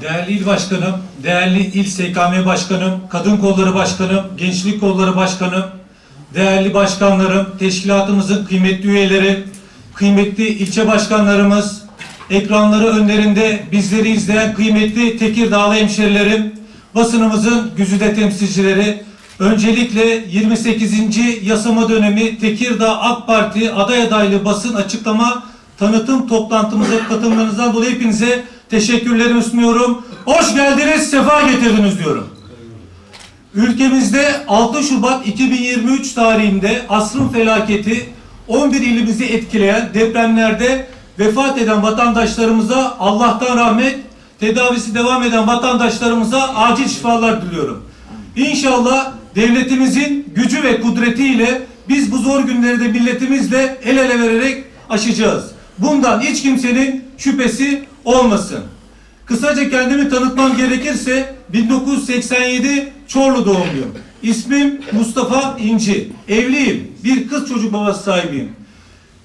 Değerli il başkanım, değerli il SKM başkanım, kadın kolları başkanım, gençlik kolları başkanım, değerli başkanlarım, teşkilatımızın kıymetli üyeleri, kıymetli ilçe başkanlarımız, ekranları önlerinde bizleri izleyen kıymetli Tekirdağlı hemşerilerim, basınımızın güzide temsilcileri, öncelikle 28. yasama dönemi Tekirdağ AK Parti aday adaylı basın açıklama tanıtım toplantımıza katılmanızdan dolayı hepinize teşekkürlerimi sunuyorum. Hoş geldiniz, sefa getirdiniz diyorum. Ülkemizde 6 Şubat 2023 tarihinde asrın felaketi 11 ilimizi etkileyen depremlerde vefat eden vatandaşlarımıza Allah'tan rahmet, tedavisi devam eden vatandaşlarımıza acil şifalar diliyorum. İnşallah devletimizin gücü ve kudretiyle biz bu zor günleri de milletimizle el ele vererek aşacağız. Bundan hiç kimsenin şüphesi olmasın. Kısaca kendimi tanıtmam gerekirse 1987 Çorlu doğumluyum. İsmim Mustafa İnci. Evliyim. Bir kız çocuk babası sahibiyim.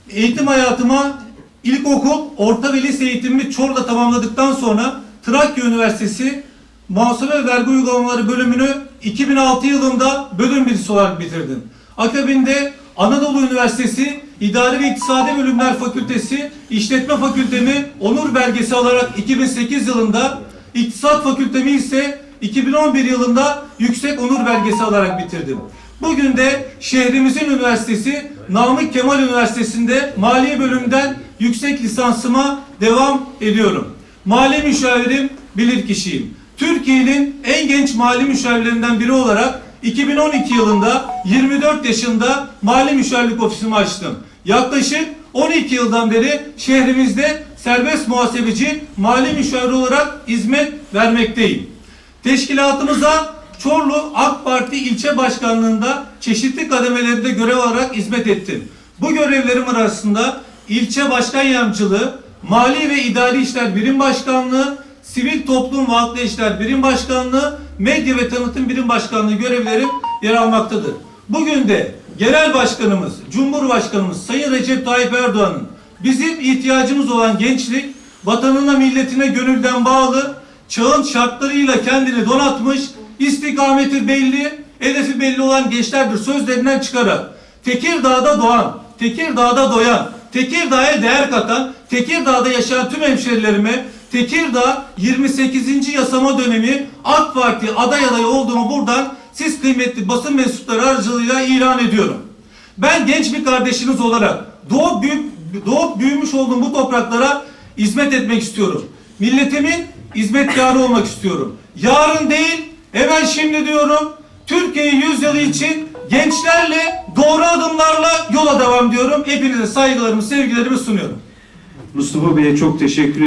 Eğitim hayatıma ilkokul, orta ve lise eğitimimi Çorlu'da tamamladıktan sonra Trakya Üniversitesi Muhasebe ve Vergi Uygulamaları bölümünü 2006 yılında bölüm birisi olarak bitirdim. Akabinde Anadolu Üniversitesi İdari ve İktisadi Bölümler Fakültesi İşletme Fakültemi onur belgesi alarak 2008 yılında İktisat Fakültemi ise 2011 yılında yüksek onur belgesi alarak bitirdim. Bugün de şehrimizin üniversitesi Namık Kemal Üniversitesi'nde maliye bölümünden yüksek lisansıma devam ediyorum. Mali müşavirim bilirkişiyim. Türkiye'nin en genç mali müşavirlerinden biri olarak 2012 yılında 24 yaşında mali müşavirlik ofisimi açtım. Yaklaşık 12 yıldan beri şehrimizde serbest muhasebeci mali müşavir olarak hizmet vermekteyim. Teşkilatımıza Çorlu AK Parti ilçe başkanlığında çeşitli kademelerinde görev alarak hizmet ettim. Bu görevlerim arasında ilçe başkan yardımcılığı, mali ve idari işler birim başkanlığı, sivil toplum ve halkla işler birim başkanlığı, medya ve tanıtım birim başkanlığı görevlerim yer almaktadır. Bugün de genel başkanımız, Cumhurbaşkanımız Sayın Recep Tayyip Erdoğan'ın bizim ihtiyacımız olan gençlik, vatanına milletine gönülden bağlı, çağın şartlarıyla kendini donatmış, istikameti belli, hedefi belli olan gençlerdir sözlerinden çıkarak Tekirdağ'da doğan, Tekirdağ'da doyan, Tekirdağ'a değer katan, Tekirdağ'da yaşayan tüm hemşerilerime Tekirdağ 28. yasama dönemi AK Parti aday adayı olduğumu buradan siz kıymetli basın mensupları aracılığıyla ilan ediyorum. Ben genç bir kardeşiniz olarak doğup, büyük, doğup büyümüş olduğum bu topraklara hizmet etmek istiyorum. Milletimin hizmetkarı olmak istiyorum. Yarın değil, hemen şimdi diyorum. Türkiye yüzyılı için gençlerle doğru adımlarla yola devam diyorum. Hepinize saygılarımı, sevgilerimi sunuyorum. Mustafa Bey'e çok teşekkür